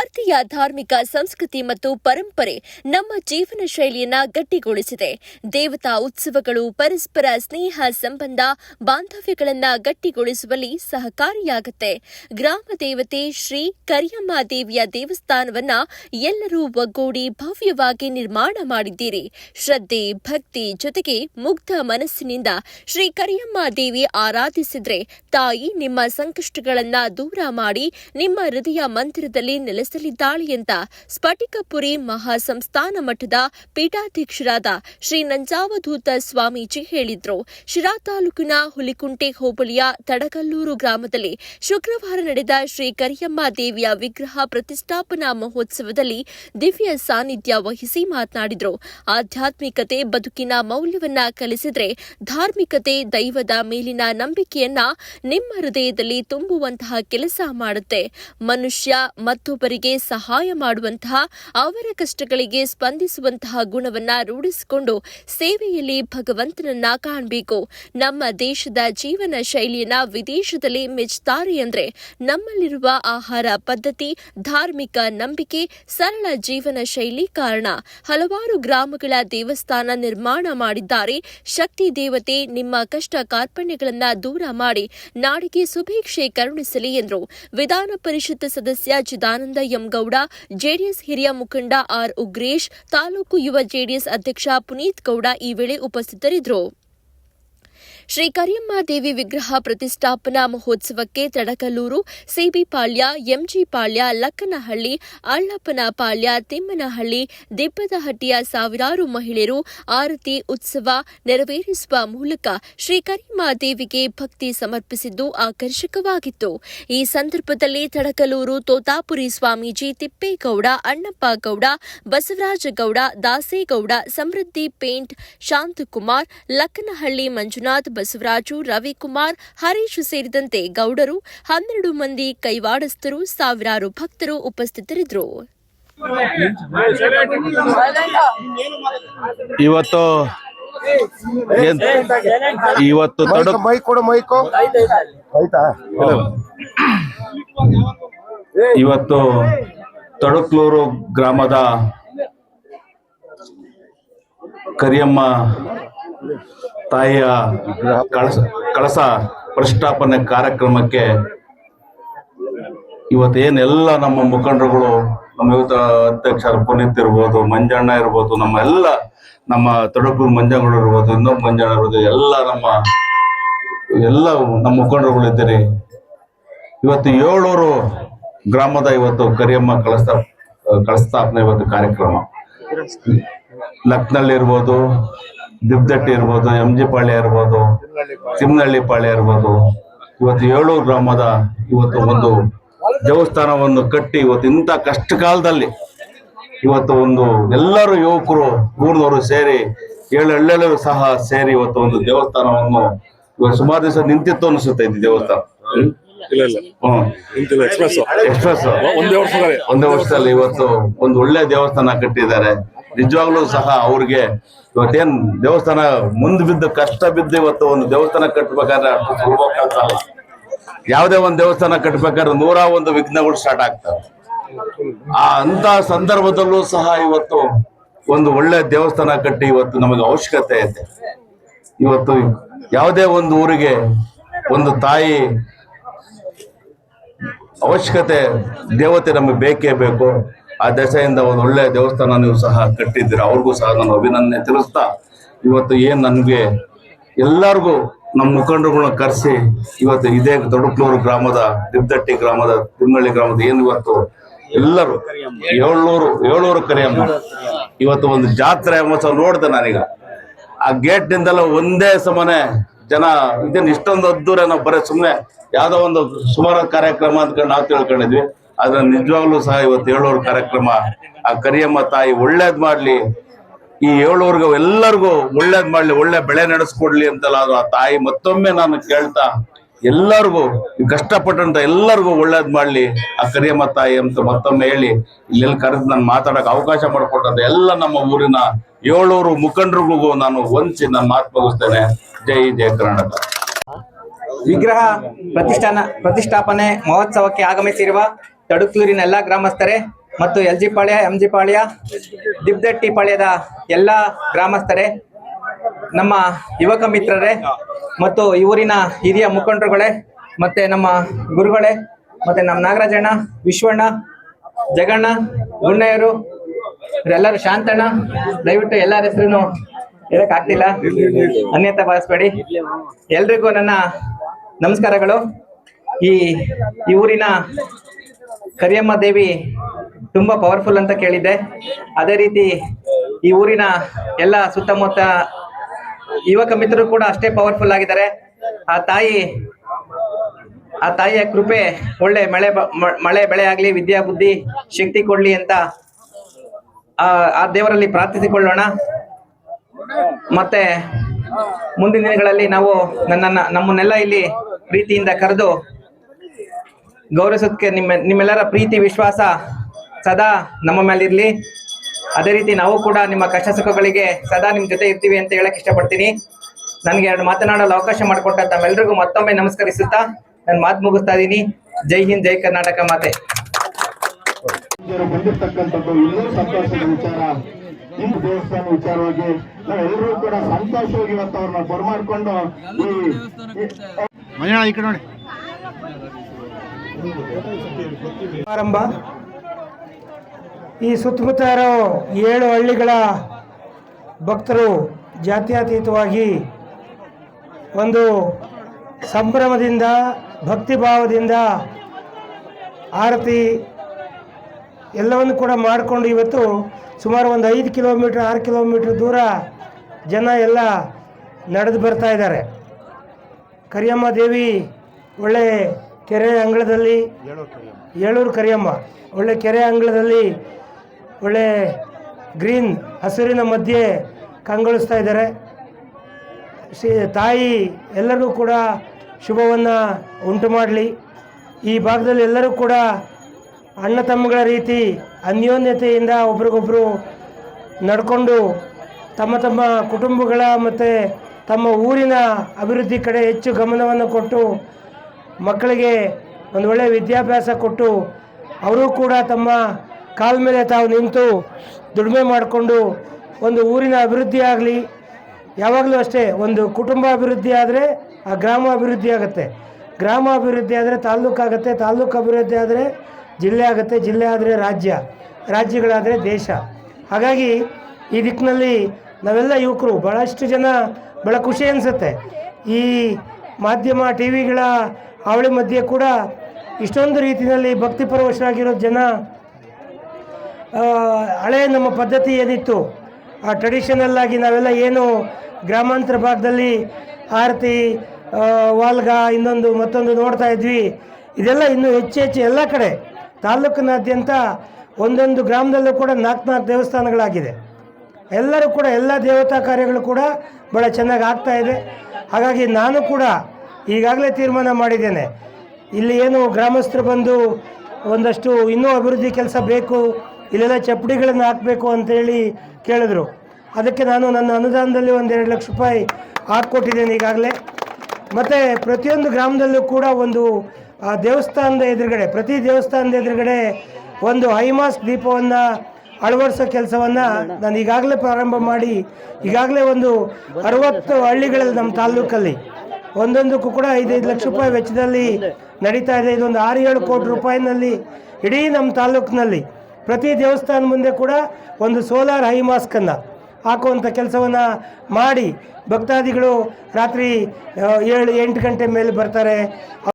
ಭಾರತೀಯ ಧಾರ್ಮಿಕ ಸಂಸ್ಕೃತಿ ಮತ್ತು ಪರಂಪರೆ ನಮ್ಮ ಜೀವನ ಶೈಲಿಯನ್ನ ಗಟ್ಟಿಗೊಳಿಸಿದೆ. ದೇವತಾ ಉತ್ಸವಗಳು, ಪರಸ್ಪರ ಸ್ನೇಹ ಸಂಬಂಧ, ಬಾಂಧವ್ಯಗಳನ್ನ ಗಟ್ಟಿಗೊಳಿಸುವಲ್ಲಿ ಸಹಕಾರಿಯಾಗುತ್ತೆ. ಗ್ರಾಮ ದೇವತೆ ಶ್ರೀ ಕರಿಯಮ್ಮ ದೇವಿಯ ದೇವಸ್ಥಾನವನ್ನ ಎಲ್ಲರೂ ಒಗ್ಗೂಡಿ ಭವ್ಯವಾಗಿ ನಿರ್ಮಾಣ ಮಾಡಿದ್ದೀರಿ. ಶ್ರದ್ಧೆ, ಭಕ್ತಿ ಜೊತೆಗೆ ಮುಗ್ಧ ಮನಸ್ಸಿನಿಂದ ಶ್ರೀ ಕರಿಯಮ್ಮ ದೇವಿ ಆರಾಧಿಸಿದ್ರೆ ತಾಯಿ ನಿಮ್ಮ ಸಂಕಷ್ಟಗಳನ್ನ ದೂರ ಮಾಡಿ ನಿಮ್ಮ ಹೃದಯ ಮಂದಿರದಲ್ಲಿ ನೆಲೆಸಲಿದ್ದಾಳೆ ಎಂದ ಸ್ಫಟಿಕಪುರಿ ಮಹಾಸಂಸ್ಥಾನ ಮಠದ ಪೀಠಾಧ್ಯಕ್ಷರಾದ ಶ್ರೀ ನಂಜಾವಧೂತ ಸ್ವಾಮೀಜಿ ಹೇಳಿದ್ರು. ಶಿರಾ ತಾಲೂಕಿನ ಹುಲಿಕುಂಟೆ ಹೋಬಳಿಯ ತಡಗಲ್ಲೂರು ಗ್ರಾಮದಲ್ಲಿ ಶುಕ್ರವಾರ ನಡೆದ ಶ್ರೀ ಕರಿಯಮ್ಮ ದೇವಿಯ ವಿಗ್ರಹ ಪ್ರತಿಷ್ಠಾಪನಾ ಮಹೋತ್ಸವದಲ್ಲಿ ದಿವ್ಯ ಸಾನ್ನಿಧ್ಯ ವಹಿಸಿ ಮಾತನಾಡಿದರು. ಆಧ್ಯಾತ್ಮಿಕತೆ ಬದುಕಿನ ಮೌಲ್ಯವನ್ನ ಕಲಿಸಿದರೆ ಧಾರ್ಮಿಕತೆ ದೈವದ ಮೇಲಿನ ನಂಬಿಕೆಯನ್ನ ನಿಮ್ಮ ಹೃದಯದಲ್ಲಿ ತುಂಬುವಂತಹ ಕೆಲಸ ಮಾಡುತ್ತೆ. ಮನುಷ್ಯ ಮತ್ತೊಬ್ಬರಿಗೆ ಸಹಾಯ ಮಾಡುವಂತಹ, ಅವರ ಕಷ್ಟಗಳಿಗೆ ಸ್ಪಂದಿಸುವಂತಹ ಗುಣವನ್ನ ರೂಢಿಸಿಕೊಂಡು ಸೇವೆಯಲ್ಲಿ ಭಗವಂತನನ್ನ ಕಾಣಬೇಕು. ನಮ್ಮ ದೇಶದ ಜೀವನ ಶೈಲಿಯನ್ನ ವಿದೇಶದಲ್ಲಿ ಮೆಚ್ಚುತ್ತಾರೆ ಅಂದ್ರೆ ನಮ್ಮಲ್ಲಿರುವ ಆಹಾರ ಪದ್ಧತಿ, ಧಾರ್ಮಿಕ ನಂಬಿಕೆ, ಸರಳ ಜೀವನ ಶೈಲಿ ಕಾರಣ. ಹಲವಾರು ಗ್ರಾಮಗಳ ದೇವಸ್ಥಾನ ನಿರ್ಮಾಣ ಮಾಡಿದ್ದಾರೆ. ಶಕ್ತಿ ದೇವತೆ ನಿಮ್ಮ ಕಷ್ಟ ಕಾರ್ಪಣ್ಯಗಳನ್ನ ದೂರ ಮಾಡಿ ನಾಡಿಗೆ ಸುಭೀಕ್ಷೆ ಕರುಣಿಸಲಿ ಎಂದರು. ವಿಧಾನ ಪರಿಷತ್ ಸದಸ್ಯ ಚಿದಾನಂದ ಎಂ ಗೌಡ, ಜೆಡಿಎಸ್ ಹಿರಿಯ ಮುಖಂಡ ಆರ್ ಉಗ್ರೇಶ್, ತಾಲೂಕು ಯುವ ಜೆಡಿಎಸ್ ಅಧ್ಯಕ್ಷ ಪುನೀತ್ ಗೌಡ ಈ ವೇಳೆ ಉಪಸ್ಥಿತರಿದ್ದರು. ಶ್ರೀ ಕರಿಯಮ್ಮ ದೇವಿ ವಿಗ್ರಹ ಪ್ರತಿಷ್ಠಾಪನಾ ಮಹೋತ್ಸವಕ್ಕೆ ತಡಕಲ್ಲೂರು ಸಿಬಿ ಪಾಳ್ಯ, ಎಂಜಿ ಪಾಳ್ಯ, ಲಕ್ಕನಹಳ್ಳಿ, ಅಳ್ಳಪ್ಪನ ಪಾಳ್ಯ, ತಿಮ್ಮನಹಳ್ಳಿ, ದಿಬ್ಬದಹಟ್ಟಿಯ ಸಾವಿರಾರು ಮಹಿಳೆಯರು ಆರತಿ ಉತ್ಸವ ನೆರವೇರಿಸುವ ಮೂಲಕ ಶ್ರೀ ಕರಿಯಮ್ಮ ದೇವಿಗೆ ಭಕ್ತಿ ಸಮರ್ಪಿಸಿದ್ದು ಆಕರ್ಷಕವಾಗಿತ್ತು. ಈ ಸಂದರ್ಭದಲ್ಲಿ ತಡಕಲೂರು ತೋತಾಪುರಿ ಸ್ವಾಮೀಜಿ ತಿಪ್ಪೇಗೌಡ, ಅಣ್ಣಪ್ಪ ಗೌಡ, ಬಸವರಾಜ ಗೌಡ, ದಾಸೇಗೌಡ, ಸಮೃದ್ಧಿ ಪೇಂಟ್, ಶಾಂತಕುಮಾರ್, ಲಕ್ಕನಹಳ್ಳಿ ಮಂಜುನಾಥ್ ಬಸವರಾಜು ರವಿಕುಮಾರ್ ಹರೀಶ್ ಸೇರಿದಂತೆ ಗೌಡರು ಹನ್ನೆರಡು ಮಂದಿ ಕೈವಾಡಸ್ಥರು ಸಾವಿರಾರು ಭಕ್ತರು ಉಪಸ್ಥಿತರಿದ್ದರು. ಇವತ್ತು ಇವತ್ತು ಮೈಕ್ ತಡ ಮೈಕ್ ಕೊಡು ಮೈಕು. ಆಯ್ತಾ? ಇವತ್ತು ತಡಕ್ಲೂರು ಗ್ರಾಮದ ಕರಿಯಮ್ಮ ತಾಯಿಯ ಕಳಸ ಕಳಸ ಪ್ರತಿಷ್ಠಾಪನೆ ಕಾರ್ಯಕ್ರಮಕ್ಕೆ ಇವತ್ತೇನೆಲ್ಲ ನಮ್ಮ ಮುಖಂಡರುಗಳು, ನಮ್ಮ ಇವತ್ತು ಅಧ್ಯಕ್ಷರು ಪುನೀತ್ ಇರ್ಬೋದು, ಮಂಜಣ್ಣ ಇರ್ಬೋದು, ನಮ್ಮ ಎಲ್ಲ ನಮ್ಮ ತೊಡಕೂರು ಮಂಜಗಳು ಇರ್ಬೋದು ಇನ್ನೊಂದು ಮಂಜಣ್ಣ ಇರ್ಬೋದು, ಎಲ್ಲ ನಮ್ಮ ಎಲ್ಲ ನಮ್ಮ ಮುಖಂಡರುಗಳು ಇದ್ದೀರಿ. ಇವತ್ತು ಏಳೂರು ಗ್ರಾಮದ ಇವತ್ತು ಕರಿಯಮ್ಮ ಕಳಸ ಕಳಸ್ಥಾಪನೆ ಇವತ್ತು ಕಾರ್ಯಕ್ರಮ. ಲಕ್ನಳ್ಳಿ ಇರ್ಬೋದು ದಿಬ್ದಟ್ಟಿ ಇರ್ಬೋದು ಎಂ ಜಿ ಪಾಳ್ಯ ಇರ್ಬೋದು ತಿಮ್ನಳ್ಳಿ ಪಾಳ್ಯ ಇರ್ಬೋದು. ಇವತ್ತು ಏಳೂರು ಗ್ರಾಮದ ಇವತ್ತು ಒಂದು ದೇವಸ್ಥಾನವನ್ನು ಕಟ್ಟಿ ಇವತ್ತು ಇಂಥ ಕಷ್ಟ ಕಾಲದಲ್ಲಿ ಇವತ್ತು ಒಂದು ಎಲ್ಲರೂ ಯುವಕರು ಊರಿನವರು ಸೇರಿ ಏಳು ಹಳ್ಳಿಯಲ್ಲೂ ಸಹ ಸೇರಿ ಇವತ್ತು ಒಂದು ದೇವಸ್ಥಾನವನ್ನು ಇವತ್ತು ಸುಮಾರು ದಿವಸ ನಿಂತಿತ್ತು ಅನಿಸುತ್ತೆ ಇದು ದೇವಸ್ಥಾನ. ಎಕ್ಸ್ಪ್ರೆಸ್ ಒಂದೇ ವರ್ಷದಲ್ಲಿ ಇವತ್ತು ಒಂದು ಒಳ್ಳೆ ದೇವಸ್ಥಾನ ಕಟ್ಟಿದ್ದಾರೆ. ನಿಜವಾಗ್ಲೂ ಸಹ ಅವ್ರಿಗೆ ಇವತ್ತೇನ್ ದೇವಸ್ಥಾನ ಮುಂದ್ ಬಿದ್ದು ಕಷ್ಟ ಬಿದ್ದು ಇವತ್ತು ಒಂದು ದೇವಸ್ಥಾನ ಕಟ್ಬೇಕಾದ್ರೆ ಯಾವುದೇ ಒಂದು ದೇವಸ್ಥಾನ ಕಟ್ಬೇಕಾದ್ರೆ ನೂರ ಒಂದು ವಿಘ್ನಗಳು ಸ್ಟಾರ್ಟ್ ಆಗ್ತವೆ. ಆ ಅಂತ ಸಂದರ್ಭದಲ್ಲೂ ಸಹ ಇವತ್ತು ಒಂದು ಒಳ್ಳೆ ದೇವಸ್ಥಾನ ಕಟ್ಟಿ ಇವತ್ತು ನಮಗೆ ಅವಶ್ಯಕತೆ ಇದೆ ಇವತ್ತು ಯಾವುದೇ ಒಂದು ಊರಿಗೆ ಒಂದು ತಾಯಿ ಅವಶ್ಯಕತೆ, ದೇವತೆ ನಮಗೆ ಬೇಕೇ ಬೇಕು. ಆ ದೆಸೆಯಿಂದ ಒಂದು ಒಳ್ಳೆ ದೇವಸ್ಥಾನ ನೀವು ಸಹ ಕಟ್ಟಿದ್ದೀರ? ಅವ್ರಿಗೂ ಸಹ ನಾನು ಅಭಿನಂದನೆ ತಿಳಿಸ್ತಾ ಇವತ್ತು ಏನು ನನಗೆ ಎಲ್ಲರಿಗೂ ನಮ್ಮ ಮುಖಂಡರುಗಳನ್ನ ಕರೆಸಿ ಇವತ್ತು ಇದೇ ದೊಡ್ಡಕ್ಲೂರು ಗ್ರಾಮದ, ದಿಬ್ದಟ್ಟಿ ಗ್ರಾಮದ, ತಿಮ್ಮಳ್ಳಿ ಗ್ರಾಮದ ಏನು ಇವತ್ತು ಎಲ್ಲರೂ ಏಳ್ನೂರು ಏಳ್ನೂರು ಕರಿಯಮ್ಮ. ಇವತ್ತು ಒಂದು ಜಾತ್ರೆ ಮಹೋತ್ಸವ ನೋಡಿದೆ ನಾನೀಗ. ಆ ಗೇಟ್ ನಿಂದೆಲ್ಲ ಒಂದೇ ಸಮನೆ ಜನ ಇದನ್ನ ಇಷ್ಟೊಂದು ಅದ್ದೂರ ನಾವು ಬರೀ ಸುಮ್ಮನೆ ಯಾವುದೋ ಒಂದು ಸುಮಾರು ಕಾರ್ಯಕ್ರಮ ಅಂದ್ಕೊಂಡು ನಾವು ತಿಳ್ಕೊಂಡಿದ್ವಿ. ಆದ್ರೆ ನಿಜವಾಗ್ಲೂ ಸಹ ಇವತ್ತು ಏಳೂರು ಕಾರ್ಯಕ್ರಮ, ಆ ಕರಿಯಮ್ಮ ತಾಯಿ ಒಳ್ಳೇದ್ ಮಾಡ್ಲಿ, ಈ ಏಳೂರ್ಗ ಎಲ್ಲರಿಗೂ ಒಳ್ಳೇದ್ ಮಾಡ್ಲಿ, ಒಳ್ಳೆ ಬೆಳೆ ನಡೆಸ್ಕೊಡ್ಲಿ ಅಂತಲ್ಲ ಅದು ಆ ತಾಯಿ ಮತ್ತೊಮ್ಮೆ ನಾನು ಕೇಳ್ತಾ, ಎಲ್ಲರಿಗೂ ಕಷ್ಟಪಟ್ಟಂತ ಎಲ್ಲರಿಗೂ ಒಳ್ಳೇದ್ ಮಾಡ್ಲಿ, ಆ ಕರಿಯಮ್ಮ ತಾಯಿ ಅಂತ ಮತ್ತೊಮ್ಮೆ ಹೇಳಿ, ಇಲ್ಲೆಲ್ಲಿ ಕರೆದು ನಾನು ಮಾತಾಡಕ್ ಅವಕಾಶ ಮಾಡಿಕೊಟ್ಟಂತ ಎಲ್ಲ ನಮ್ಮ ಊರಿನ ಏಳೂರು ಮುಖಂಡರಿಗೂ ನಾನು ವಂಚಿ ನಾನು ಮಾತು ಮುಗಿಸ್ತೇನೆ. ಜೈ ಜಯ ಕರ್ನಾಟಕ. ವಿಗ್ರಹ ಪ್ರತಿಷ್ಠಾನ, ಪ್ರತಿಷ್ಠಾಪನೆ ಮಹೋತ್ಸವಕ್ಕೆ ಆಗಮಿಸಿರುವ ತಡುಕ್ಲೂರಿನ ಎಲ್ಲ ಗ್ರಾಮಸ್ಥರೇ ಮತ್ತು L G Palya M G Palya, Dibbatti ಪಾಳ್ಯದ ಎಲ್ಲ ಗ್ರಾಮಸ್ಥರೇ, ನಮ್ಮ ಯುವಕ ಮಿತ್ರರೇ ಮತ್ತು ಊರಿನ ಹಿರಿಯ ಮುಖಂಡರುಗಳೇ ಮತ್ತೆ ನಮ್ಮ ಗುರುಗಳೇ ಮತ್ತೆ ನಮ್ಮ ನಾಗರಾಜಣ್ಣ ವಿಶ್ವಣ್ಣ, ಜಗಣ್ಣ ಗುಣ್ಣಯ್ಯರು ಇವರೆಲ್ಲರೂ ಶಾಂತಣ್ಣ, ದಯವಿಟ್ಟು ಎಲ್ಲರ ಹೆಸರು ಹೇಳಕ್ ಆಗ್ತಿಲ್ಲ. ಅನ್ಯತಾ ಭಾವಿಸ್ಬೇಡಿ. ಎಲ್ರಿಗೂ ನನ್ನ ನಮಸ್ಕಾರಗಳು. ಈ ಊರಿನ ಕರಿಯಮ್ಮ ದೇವಿ ತುಂಬಾ ಪವರ್ಫುಲ್ ಅಂತ ಕೇಳಿದ್ದೆ. ಅದೇ ರೀತಿ ಈ ಊರಿನ ಎಲ್ಲ ಸುತ್ತಮುತ್ತ ಯುವಕ ಮಿತ್ರರು ಕೂಡ ಅಷ್ಟೇ ಪವರ್ಫುಲ್ ಆಗಿದ್ದಾರೆ. ಆ ತಾಯಿ, ಆ ತಾಯಿಯ ಕೃಪೆ ಒಳ್ಳೆ ಮಳೆ ಮಳೆ ಬೆಳೆ ಆಗ್ಲಿ, ವಿದ್ಯಾ ಬುದ್ಧಿ, ಶಕ್ತಿ ಕೊಡ್ಲಿ ಅಂತ ಆ ದೇವರಲ್ಲಿ ಪ್ರಾರ್ಥಿಸಿಕೊಳ್ಳೋಣ. ಮತ್ತೆ ಮುಂದಿನ ದಿನಗಳಲ್ಲಿ ನಾವು ನನ್ನನ್ನ ನಮ್ಮನ್ನೆಲ್ಲ ಇಲ್ಲಿ ಪ್ರೀತಿಯಿಂದ ಕರೆದು ಗೌರವಿಸೋದಕ್ಕೆ ನಿಮ್ಮ ನಿಮ್ಮೆಲ್ಲರ ಪ್ರೀತಿ ವಿಶ್ವಾಸ ಸದಾ ನಮ್ಮ ಮೇಲಿರಲಿ. ಅದೇ ರೀತಿ ನಾವು ಕೂಡ ನಿಮ್ಮ ಕಷ್ಟ ಸುಖಗಳಿಗೆ ಸದಾ ನಿಮ್ಮ ಜೊತೆ ಇರ್ತೀವಿ ಅಂತ ಹೇಳಕ್ ಇಷ್ಟಪಡ್ತೀನಿ. ನನಗೆ ಎರಡು ಮಾತನಾಡಲು ಅವಕಾಶ ಮಾಡಿಕೊಟ್ಟ ತಮ್ಮೆಲ್ಲರಿಗೂ ಮತ್ತೊಮ್ಮೆ ನಮಸ್ಕರಿಸುತ್ತಾ ನಾನು ಮಾತು ಮುಗಿಸ್ತಾ ಇದ್ದೀನಿ. ಜೈ ಹಿಂದ್ ಜೈ ಕರ್ನಾಟಕ ಮಾತೆ. ಈ ಬಂದಿರ್ತಕ್ಕಂಥದ್ದು ಇನ್ನೂ ಸಂತೋಷದ ವಿಚಾರ. ಹಿಂದೂ ದೇವಸ್ಥಾನ ವಿಚಾರವಾಗಿ ನಾವೆಲ್ಲರೂ ಕೂಡ ಸಂತೋಷವಾಗಿ ಇವತ್ತು ಅವ್ರನ್ನ ಬರಮಾಡ್ಕೊಂಡು ಈ ಈ ಕಡೆ ನೋಡಿ. ಆರಂಭ. ಈ ಸುತ್ತಮುತ್ತ ಇರೋ ಏಳು ಹಳ್ಳಿಗಳ ಭಕ್ತರು ಜಾತ್ಯತೀತವಾಗಿ ಒಂದು ಸಂಭ್ರಮದಿಂದ, ಭಕ್ತಿಭಾವದಿಂದ ಆರತಿ ಎಲ್ಲವನ್ನು ಕೂಡ ಮಾಡಿಕೊಂಡು ಇವತ್ತು ಸುಮಾರು ಒಂದು ಐದು ಕಿಲೋಮೀಟ್ರ್, ಆರು ಕಿಲೋಮೀಟ್ರ್ ದೂರ ಜನ ಎಲ್ಲ ನಡೆದು ಬರ್ತಾ ಇದ್ದಾರೆ. ಕರಿಯಮ್ಮ ದೇವಿ ಒಳ್ಳೆ ಕೆರೆ ಅಂಗಳದಲ್ಲಿ ಏಳೂರು ಕರಿಯಮ್ಮ ಒಳ್ಳೆ ಕೆರೆ ಅಂಗಳದಲ್ಲಿ ಒಳ್ಳೆ ಗ್ರೀನ್ ಹಸಿರಿನ ಮಧ್ಯೆ ಕಂಗೊಳಿಸ್ತಾ ಇದ್ದಾರೆ. ಶ್ರೀ ತಾಯಿ ಎಲ್ಲರಿಗೂ ಕೂಡ ಶುಭವನ್ನು ಉಂಟು ಮಾಡಲಿ. ಈ ಭಾಗದಲ್ಲಿ ಎಲ್ಲರೂ ಕೂಡ ಅಣ್ಣ ತಮ್ಮಗಳ ರೀತಿ ಅನ್ಯೋನ್ಯತೆಯಿಂದ ಒಬ್ರಿಗೊಬ್ಬರು ನಡ್ಕೊಂಡು ತಮ್ಮ ತಮ್ಮ ಕುಟುಂಬಗಳ ಮತ್ತು ತಮ್ಮ ಊರಿನ ಅಭಿವೃದ್ಧಿ ಕಡೆ ಹೆಚ್ಚು ಗಮನವನ್ನು ಕೊಟ್ಟು ಮಕ್ಕಳಿಗೆ ಒಂದು ಒಳ್ಳೆಯ ವಿದ್ಯಾಭ್ಯಾಸ ಕೊಟ್ಟು ಅವರು ಕೂಡ ತಮ್ಮ ಕಾಲ ಮೇಲೆ ತಾವು ನಿಂತು ದುಡಿಮೆ ಮಾಡಿಕೊಂಡು ಒಂದು ಊರಿನ ಅಭಿವೃದ್ಧಿ ಆಗಲಿ, ಯಾವಾಗಲೂ ಅಷ್ಟೇ ಒಂದು ಕುಟುಂಬ ಅಭಿವೃದ್ಧಿ ಆದರೆ ಆ ಗ್ರಾಮ ಅಭಿವೃದ್ಧಿ ಆಗುತ್ತೆ. ಗ್ರಾಮ ಅಭಿವೃದ್ಧಿ ಆದರೆ ತಾಲ್ಲೂಕು ಆಗುತ್ತೆ ಅಭಿವೃದ್ಧಿ ಆದರೆ ಜಿಲ್ಲೆ ಆಗುತ್ತೆ, ಜಿಲ್ಲೆ ಆದರೆ ರಾಜ್ಯ, ರಾಜ್ಯಗಳಾದರೆ ದೇಶ. ಹಾಗಾಗಿ ಈ ದಿಕ್ಕಿನಲ್ಲಿ ನಾವೆಲ್ಲ ಯುವಕರು ಭಾಳಷ್ಟು ಜನ ಭಾಳ ಖುಷಿ ಅನಿಸುತ್ತೆ. ಈ ಮಾಧ್ಯಮ ಟಿ ವಿಗಳ ಹಾವಳಿ ಮಧ್ಯೆ ಕೂಡ ಇಷ್ಟೊಂದು ರೀತಿಯಲ್ಲಿ ಭಕ್ತಿಪರವಶರಾಗಿರೋ ಜನ ಹಳೆ ನಮ್ಮ ಪದ್ಧತಿ ಏನಿತ್ತು, ಆ ಟ್ರೆಡಿಷನಲ್ ಆಗಿ ನಾವೆಲ್ಲ ಏನು ಗ್ರಾಮಾಂತರ ಭಾಗದಲ್ಲಿ ಆರತಿ ವಾಲ್ಗ, ಇನ್ನೊಂದು ಮತ್ತೊಂದು ನೋಡ್ತಾ ಇದ್ವಿ. ಇದೆಲ್ಲ ಇನ್ನೂ ಹೆಚ್ಚು ಹೆಚ್ಚು ಎಲ್ಲ ಕಡೆ ತಾಲೂಕಿನಾದ್ಯಂತ ಒಂದೊಂದು ಗ್ರಾಮದಲ್ಲೂ ಕೂಡ ನಾಲ್ಕು ನಾಲ್ಕು ದೇವಸ್ಥಾನಗಳಾಗಿದೆ. ಎಲ್ಲರೂ ಕೂಡ ಎಲ್ಲ ದೇವತಾ ಕಾರ್ಯಗಳು ಕೂಡ ಭಾಳ ಚೆನ್ನಾಗಿ ಆಗ್ತಾ ಇದೆ. ಹಾಗಾಗಿ ನಾನು ಕೂಡ ಈಗಾಗಲೇ ತೀರ್ಮಾನ ಮಾಡಿದ್ದೇನೆ. ಇಲ್ಲಿ ಏನು ಗ್ರಾಮಸ್ಥರು ಬಂದು ಒಂದಷ್ಟು ಇನ್ನೂ ಅಭಿವೃದ್ಧಿ ಕೆಲಸ ಬೇಕು, ಇಲ್ಲೆಲ್ಲ ಚಪ್ಪಡಿಗಳನ್ನು ಹಾಕಬೇಕು ಅಂತೇಳಿ ಕೇಳಿದ್ರು. ಅದಕ್ಕೆ ನಾನು ನನ್ನ ಅನುದಾನದಲ್ಲಿ ಒಂದು ಎರಡು ಲಕ್ಷ ರೂಪಾಯಿ ಹಾಕ್ಕೊಟ್ಟಿದ್ದೇನೆ ಈಗಾಗಲೇ. ಮತ್ತು ಪ್ರತಿಯೊಂದು ಗ್ರಾಮದಲ್ಲೂ ಕೂಡ ಒಂದು ದೇವಸ್ಥಾನದ ಎದುರುಗಡೆ, ಪ್ರತಿ ದೇವಸ್ಥಾನದ ಎದುರುಗಡೆ ಒಂದು ಹೈಮಾಸ್ ದೀಪವನ್ನು ಅಳವಡಿಸೋ ಕೆಲಸವನ್ನು ನಾನು ಈಗಾಗಲೇ ಪ್ರಾರಂಭ ಮಾಡಿ, ಈಗಾಗಲೇ ಒಂದು ಅರವತ್ತು ಹಳ್ಳಿಗಳಲ್ಲಿ ನಮ್ಮ ತಾಲ್ಲೂಕಲ್ಲಿ ಒಂದೊಂದಕ್ಕೂ ಕೂಡ ಐದೈದು ಲಕ್ಷ ರೂಪಾಯಿ ವೆಚ್ಚದಲ್ಲಿ ನಡೀತಾ ಇದೆ. ಇದೊಂದು ಆರು ಏಳು ಕೋಟಿ ರೂಪಾಯಿನಲ್ಲಿ ಇಡೀ ನಮ್ಮ ತಾಲೂಕಿನಲ್ಲಿ ಪ್ರತಿ ದೇವಸ್ಥಾನ ಮುಂದೆ ಕೂಡ ಒಂದು ಸೋಲಾರ್ ಹೈ ಮಾಸ್ಕನ್ನು ಹಾಕುವಂಥ ಕೆಲಸವನ್ನು ಮಾಡಿ ಭಕ್ತಾದಿಗಳು ರಾತ್ರಿ ಏಳು, ಎಂಟು ಗಂಟೆ ಮೇಲೆ ಬರ್ತಾರೆ.